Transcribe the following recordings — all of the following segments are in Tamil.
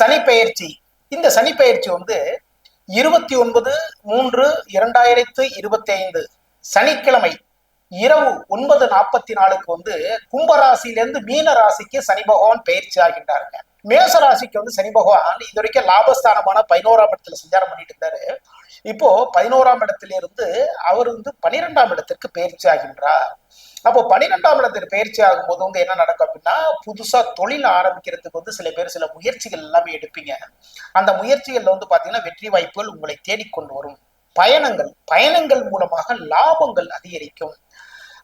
சனி பெயர்ச்சி இந்த சனி பெயர்ச்சி வந்து இருபத்தி ஒன்பது மூன்று இரண்டாயிரத்து இருபத்தி ஐந்து சனிக்கிழமை இரவு ஒன்பது நாற்பத்தி நாலுக்கு வந்து கும்பராசிலேருந்து மீன ராசிக்கு சனி பகவான் பயிற்சி ஆகின்றாருங்க. மேச ராசிக்கு வந்து சனி பகவான் இது வரைக்கும் லாபஸ்தானமான பதினோராம் இடத்துல சஞ்சாரம் பண்ணிட்டு இருந்தாரு. இப்போ பதினோராம் இடத்துல இருந்து அவர் வந்து பனிரெண்டாம் இடத்திற்கு பயிற்சி ஆகின்றார். அப்போ பன்னிரெண்டாம் இடத்துக்கு பயிற்சி ஆகும்போது வந்து என்ன நடக்கும் அப்படின்னா புதுசா தொழில் ஆரம்பிக்கிறதுக்கு வந்து சில பேர் சில முயற்சிகள் எல்லாமே எடுப்பீங்க. அந்த முயற்சிகள்ல வந்து பாத்தீங்கன்னா வெற்றி வாய்ப்புகள் உங்களை தேடிக்கொண்டு வரும். பயணங்கள் பயணங்கள் மூலமாக லாபங்கள் அதிகரிக்கும்.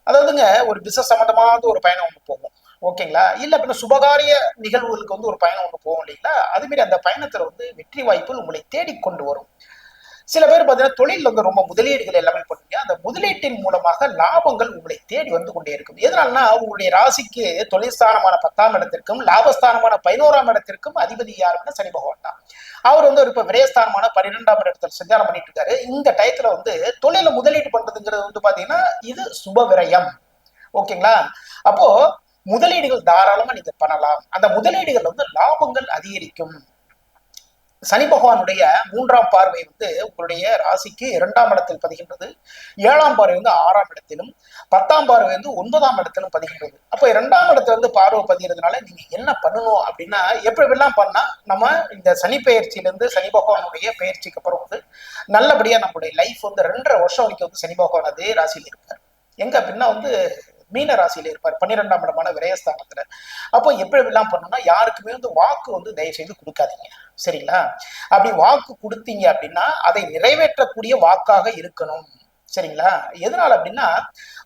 அதாவதுங்க ஒரு பிசினஸ் சம்பந்தமாக ஒரு பயணம் ஒன்று போகும். ஓகேங்களா? இல்ல அப்படின்னா சுபகாரிய நிகழ்வுகளுக்கு வந்து ஒரு பயணம் ஒன்று போகும் இல்லைங்களா? அதுமாரி அந்த பயணத்துல வந்து வெற்றி வாய்ப்புகள் உங்களை தேடிக்கொண்டு வரும். சில பேர் பார்த்தீங்கன்னா தொழில் வந்து ரொம்ப முதலீடுகள் எல்லாமே பண்ணுவீங்க அந்த முதலீட்டின் மூலமாக லாபங்கள் உங்களை தேடி வந்து கொண்டே இருக்கும். எதனால்னா உங்களுடைய ராசிக்கு தொழிற்ஸ்தானமான பத்தாம் இடத்திற்கும் லாபஸ்தானமான பதினோராம் இடத்திற்கும் அதிபதி யாருன்னா சனி பகவான் தான். அவர் வந்து ஒரு இப்ப விரயஸ்தானமான பன்னிரெண்டாம் இடத்துல சஞ்சாரம் பண்ணிட்டு இருக்காரு. இந்த டயத்துல வந்து தொழில முதலீடு பண்றதுங்கிறது வந்து பாத்தீங்கன்னா இது சுப விரயம். ஓகேங்களா? அப்போ முதலீடுகள் தாராளமா நீங்க பண்ணலாம். அந்த முதலீடுகள் வந்து லாபங்கள் அதிகரிக்கும். சனி பகவானுடைய மூன்றாம் பார்வை வந்து உங்களுடைய ராசிக்கு இரண்டாம் இடத்தில் பதிகின்றது. ஏழாம் பார்வை வந்து ஆறாம் இடத்திலும் பத்தாம் பார்வை வந்து ஒன்பதாம் இடத்திலும் பதிகின்றது. அப்போ இரண்டாம் இடத்துல வந்து பார்வை பதிகிறதுனால நீங்க என்ன பண்ணணும் அப்படின்னா எப்படி எல்லாம் பண்ணா நம்ம இந்த சனி பயிற்சியிலிருந்து சனி பகவானுடைய பயிற்சிக்கு அப்புறம் வந்து நல்லபடியா நம்மளுடைய லைஃப் வந்து ரெண்டரை வருஷம் வரைக்கும் வந்து சனி பகவான் அதே ராசியில் இருப்பார். எங்க அப்படின்னா வந்து மீன ராசியில இருப்பார். பன்னிரெண்டாம் இடமான விரயஸ்தானத்துல. அப்போ எப்படி எல்லாம் பண்ணணும்னா யாருக்குமே வந்து வாக்கு வந்து தயவு செய்து கொடுக்காதீங்க. சரிங்களா? அப்படி வாக்கு கொடுத்தீங்க அப்படின்னா அதை நிறைவேற்றக்கூடிய வாக்காக இருக்கணும். சரிங்களா? எதனால அப்படின்னா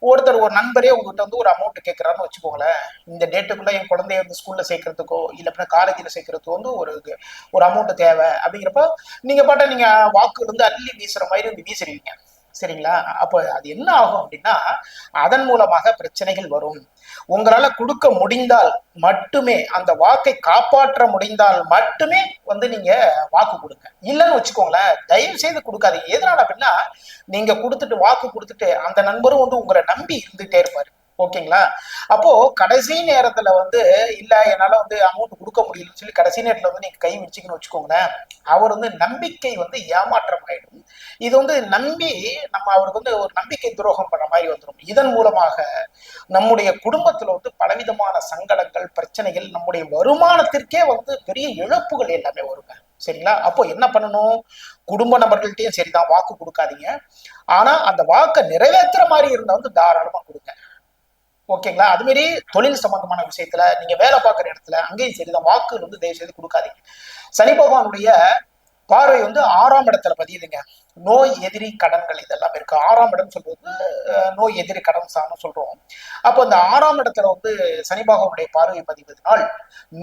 ஒருத்தர் ஒரு நண்பரே உங்ககிட்ட வந்து ஒரு அமௌண்ட் கேட்கறாருன்னு வச்சுக்கோங்களேன். இந்த டேட்டுக்குள்ள என் குழந்தைய வந்து ஸ்கூல்ல சேர்க்கறதுக்கோ இல்ல அப்படின்னா காலேஜில் சேர்க்கறதுக்கோ வந்து ஒரு ஒரு அமௌண்ட் தேவை. அப்படிங்கிறப்ப நீங்க பாட்ட நீங்க வாக்கு வந்து அள்ளி வீசுற மாதிரி வந்து வீசுறீங்க சரிங்களா? அப்போ அது என்ன ஆகும் அப்படின்னா அதன் மூலமாக பிரச்சனைகள் வரும். உங்களால கொடுக்க முடிந்தால் மட்டுமே அந்த வாக்கை காப்பாற்ற முடிந்தால் மட்டுமே வந்து நீங்க வாக்கு கொடுங்க. இல்லைன்னு வச்சுக்கோங்களேன் தயவு செய்து கொடுக்காது எதனால அப்படின்னா நீங்க கொடுத்துட்டு வாக்கு கொடுத்துட்டு அந்த நண்பரும் வந்து உங்களை நம்பி இருந்துட்டே இருப்பாரு. ஓகேங்களா? அப்போ கடைசி நேரத்துல வந்து இல்ல என்னால வந்து அமௌண்ட் கொடுக்க முடியலன்னு சொல்லி கடைசி நேரத்துல வந்து நீங்க கை வச்சுக்கன்னு வச்சுக்கோங்களேன் அவர் வந்து நம்பிக்கை வந்து ஏமாற்றம் ஆயிடும். இது வந்து நம்பி நம்ம அவருக்கு வந்து ஒரு நம்பிக்கை துரோகம் பண்ற மாதிரி வந்துடும் இதன் மூலமாக நம்முடைய குடும்பத்துல வந்து பலவிதமான சங்கடங்கள் பிரச்சனைகள் நம்முடைய வருமானத்திற்கே வந்து பெரிய இழப்புகள் எல்லாமே வருங்க. சரிங்களா? அப்போ என்ன பண்ணணும்? குடும்ப நபர்கள்ட்டையும் சரிதான் வாக்கு கொடுக்காதீங்க. ஆனா அந்த வாக்கை நிறைவேற்றுற மாதிரி இருந்தா வந்து தாராளமா கொடுங்க. ஓகேங்களா? அது தொழில் சம்பந்தமான விஷயத்துல நீங்க வேலை பார்க்குற இடத்துல அங்கேயும் சரிதான் வாக்கு வந்து தயவு செய்து கொடுக்காதீங்க. சனி பகவானுடைய பார்வை வந்து ஆறாம் இடத்துல பதியுதுங்க. நோய் எதிரி கடன்கள் இதெல்லாம் இருக்கு. ஆறாம் இடம் சொல்றது நோய் எதிரி கடன் சாணம் சொல்றோம். அப்போ இந்த ஆறாம் இடத்துல வந்து சனி பகவானுடைய பார்வை பதிவதனால்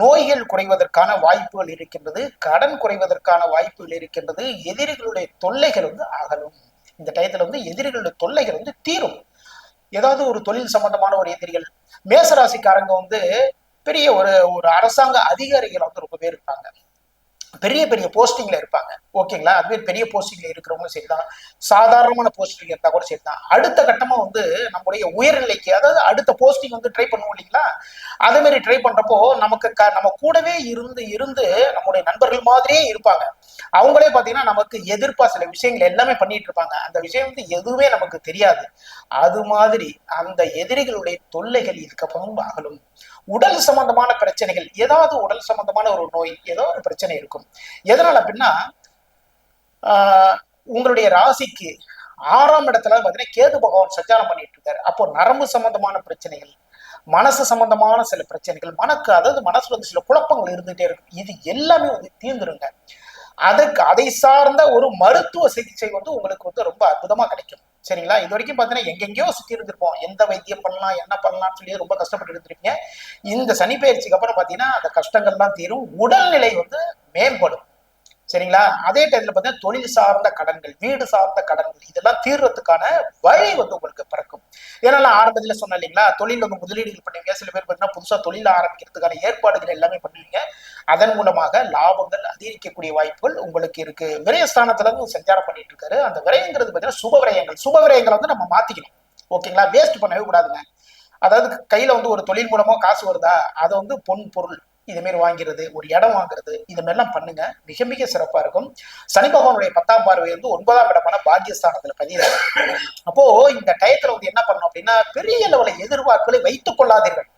நோய்கள் குறைவதற்கான வாய்ப்புகள் இருக்கின்றது கடன் குறைவதற்கான வாய்ப்புகள் இருக்கின்றது எதிரிகளுடைய தொல்லைகள் வந்து அகலும். இந்த டயத்துல வந்து எதிரிகளுடைய தொல்லைகள் வந்து தீரும். ஏதாவது ஒரு தொழில் சம்பந்தமான ஒரு எதிரிகள் மேசராசிக்காரங்க வந்து பெரிய ஒரு ஒரு அரசாங்க அதிகாரிகள் வந்து ரொம்ப பேர் இருப்பாங்க பெரிய பெரிய போஸ்டிங்ல இருப்பாங்க. ஓகேங்களா அதுவே பெரிய போஸ்டிங்ல இருக்கிறவங்களும் சரிதான். சாதாரணமான போஸ்டிங் இருந்தா கூட சரிதான். அடுத்த கட்டமா வந்து நம்முடைய உயர்நிலைக்கு அதாவது அடுத்த போஸ்டிங் வந்து ட்ரை பண்ணுவோம் இல்லைங்களா? அதே மாதிரி ட்ரை பண்றப்போ நமக்கு க- நம்ம கூடவே இருந்து இருந்து நம்முடைய நண்பர்கள் மாதிரியே இருப்பாங்க. அவங்களே பாத்தீங்கன்னா நமக்கு எதிர்ப்பா சில விஷயங்கள் எல்லாமே பண்ணிட்டு இருப்பாங்க. அந்த விஷயம் வந்து எதுவுமே நமக்கு தெரியாது. அது மாதிரி அந்த எதிரிகளுடைய தொல்லைகள் இதுக்கப்புறம் அகலும். உடல் சம்பந்தமான பிரச்சனைகள் ஏதாவது உடல் சம்பந்தமான ஒரு நோய் ஏதோ ஒரு பிரச்சனை இருக்கும். எதனால அப்படின்னா உங்களுடைய ராசிக்கு ஆறாம் இடத்துல பார்த்தீங்கன்னா கேது பகவான் சஞ்சாரம் பண்ணிட்டு இருக்காரு. அப்போ நரம்பு சம்பந்தமான பிரச்சனைகள் மனசு சம்பந்தமான சில பிரச்சனைகள் மனக்கு அதாவது மனசுல வந்து சில குழப்பங்கள் இருந்துகிட்டே இருக்கும். இது எல்லாமே வந்து தீர்ந்துருங்க. அதுக்கு அதை சார்ந்த ஒரு மருத்துவ சிகிச்சை வந்து உங்களுக்கு வந்து ரொம்ப அற்புதமா கிடைக்கும். சரிங்களா? இது வரைக்கும் பார்த்தீங்கன்னா எங்கெங்கேயோ சுத்தி இருந்திருப்போம். எந்த வைத்தியம் பண்ணலாம் என்ன பண்ணலாம்னு சொல்லி ரொம்ப கஷ்டப்பட்டு இருந்திருக்கீங்க இந்த சனி பயிற்சிக்கு அப்புறம் பார்த்தீங்கன்னா அந்த கஷ்டங்கள்லாம் தீரும். உடல்நிலை வந்து மேம்படும். சரிங்களா? அதே டைம்ல பார்த்தீங்கன்னா தொழில் சார்ந்த கடன்கள் வீடு சார்ந்த கடன்கள் இதெல்லாம் தீர்றதுக்கான வழி வந்து உங்களுக்கு பிறக்கும். ஏன்னா நான் ஆரம்பத்துல சொன்னேன் இல்லைங்களா? தொழில் வந்து முதலீடுகள் பண்ணுவீங்க. சில பேர் பார்த்தீங்கன்னா புதுசா தொழில் ஆரம்பிக்கிறதுக்கான ஏற்பாடுகள் எல்லாமே பண்ணுவீங்க. அதன் மூலமாக லாபங்கள் அதிகரிக்கக்கூடிய வாய்ப்புகள் உங்களுக்கு இருக்கு. விரயஸ்தானத்துல இருந்து சஞ்சாரம் பண்ணிட்டு இருக்காரு. அந்த விரயங்கிறது பார்த்தீங்கன்னா சுப விரயங்கள். சுப விரயங்களை வந்து நம்ம மாத்திக்கணும். ஓகேங்களா வேஸ்ட் பண்ணவே கூடாதுங்க. அதாவது கையில வந்து ஒரு தொழில் மூலமா காசு வருதா? அதை வந்து பொன் பொருள் இது மாதிரி வாங்கிறது ஒரு இடம் வாங்குறது இது மாதிரிலாம் பண்ணுங்க. மிக மிக சிறப்பா இருக்கும். சனி பகவானுடைய பத்தாம் பார்வை வந்து ஒன்பதாம் இடமான பாக்கியஸ்தானத்துல பதிவு அப்போ இந்த டயத்துல வந்து என்ன பண்ணணும் அப்படின்னா பெரிய லெவல எதிர்பார்ப்புகளை வைத்துக் கொள்ளாதீர்கள்.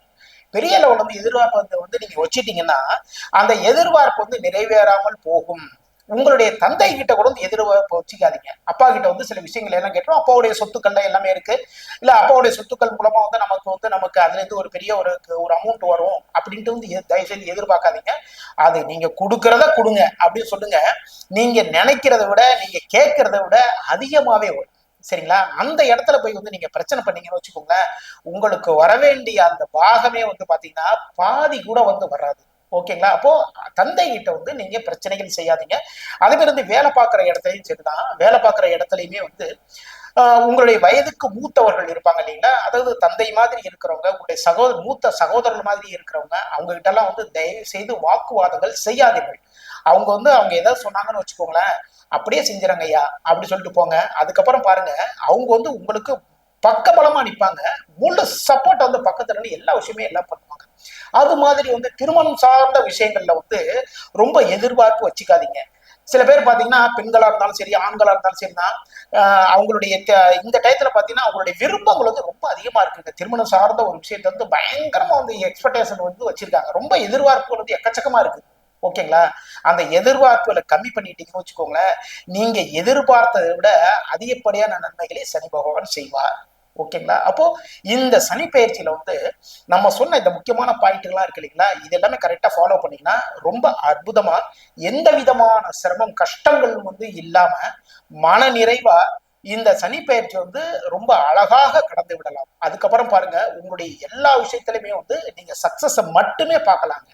பெரிய லெவல் வந்து எதிர்பார்ப்பு வந்து நீங்க வச்சிட்டீங்கன்னா அந்த எதிர்பார்ப்பு வந்து நிறைவேறாமல் போகும். உங்களுடைய தந்தை கிட்ட கூட வந்து எதிர்பார்ப்பு வச்சுக்காதீங்க. அப்பா கிட்ட வந்து சில விஷயங்கள் எல்லாம் கேட்டோம். அப்பாவுடைய சொத்துக்கள்ல எல்லாமே இருக்கு. இல்ல அப்பாவுடைய சொத்துக்கள் மூலமா வந்து நமக்கு வந்து நமக்கு அதுல இருந்து ஒரு பெரிய ஒரு ஒரு அமௌண்ட் வரும் அப்படின்ட்டு வந்து எ- தயவு செய்து எதிர்பார்க்காதீங்க. அது நீங்க கொடுக்கறத கொடுங்க அப்படின்னு சொல்லுங்க. நீங்க நினைக்கிறத விட நீங்க கேட்கறத விட அதிகமாவே வரும். சரிங்களா? அந்த இடத்துல போய் வந்து நீங்க பிரச்சனை பண்ணீங்கன்னு வச்சுக்கோங்களேன் உங்களுக்கு வரவேண்டிய அந்த பாகமே வந்து பாத்தீங்கன்னா பாதி கூட வந்து வராது. ஓகேங்களா? அப்போ தந்தை கிட்ட வந்து நீங்க பிரச்சனைகள் செய்யாதீங்க. அதே மாதிரி வேலை பார்க்குற இடத்துலையும் சரிதான். வேலை பார்க்குற இடத்துலையுமே வந்து உங்களுடைய வயதுக்கு மூத்தவர்கள் இருப்பாங்க இல்லைங்களா? அதாவது தந்தை மாதிரி இருக்கிறவங்க உங்களுடைய சகோதர மூத்த சகோதரர் மாதிரி இருக்கிறவங்க அவங்க கிட்ட எல்லாம் வந்து தயவு செய்து வாக்குவாதங்கள் செய்யாதீர்கள். அவங்க வந்து அவங்க ஏதாவது சொன்னாங்கன்னு வச்சுக்கோங்களேன் அப்படியே செஞ்சிடங்க ஐயா அப்படி சொல்லிட்டு போங்க. அதுக்கப்புறம் பாருங்க அவங்க வந்து உங்களுக்கு பக்கபலமா நிற்பாங்க முழு சப்போர்ட் வந்து பக்கத்துல இருந்து எல்லா விஷயமே எல்லாம் பண்ணுவாங்க. அது மாதிரி வந்து திருமணம் சார்ந்த விஷயங்கள்ல வந்து ரொம்ப எதிர்பார்ப்பு வச்சுக்காதீங்க. சில பேர் பாத்தீங்கன்னா பெண்களா இருந்தாலும் சரி ஆண்களா இருந்தாலும் சரினா அவங்களுடைய இந்த டயத்துல பாத்தீங்கன்னா அவங்களுடைய விருப்பங்கள் வந்து ரொம்ப அதிகமா இருக்குங்க. திருமணம் சார்ந்த ஒரு விஷயத்தை வந்து பயங்கரமா வந்து எக்ஸ்பெக்டேஷன் வந்து வச்சிருக்காங்க. ரொம்ப எதிர்பார்ப்புகள் வந்து எக்கச்சக்கமா இருக்கு. ஓகேங்களா? அந்த எதிர்பார்ப்புகளை கம்மி பண்ணிட்டீங்கன்னு வச்சுக்கோங்களேன். நீங்க எதிர்பார்த்ததை விட அதிகப்படியான நன்மைகளை சனி பகவான் செய்வார். ஓகேங்களா? அப்போ இந்த சனி பயிற்சியில வந்து நம்ம சொன்ன இந்த முக்கியமான பாயிண்ட்கள்லாம் இருக்கு இல்லைங்களா? இது எல்லாமே கரெக்டா ஃபாலோ பண்ணீங்கன்னா ரொம்ப அற்புதமா எந்த விதமான சிரமம் கஷ்டங்கள் வந்து இல்லாம மன நிறைவா இந்த சனி பயிற்சி வந்து ரொம்ப அழகாக கடந்து விடலாம். அதுக்கப்புறம் பாருங்க உங்களுடைய எல்லா விஷயத்திலுமே வந்து நீங்க சக்சஸ மட்டுமே பார்க்கலாங்க.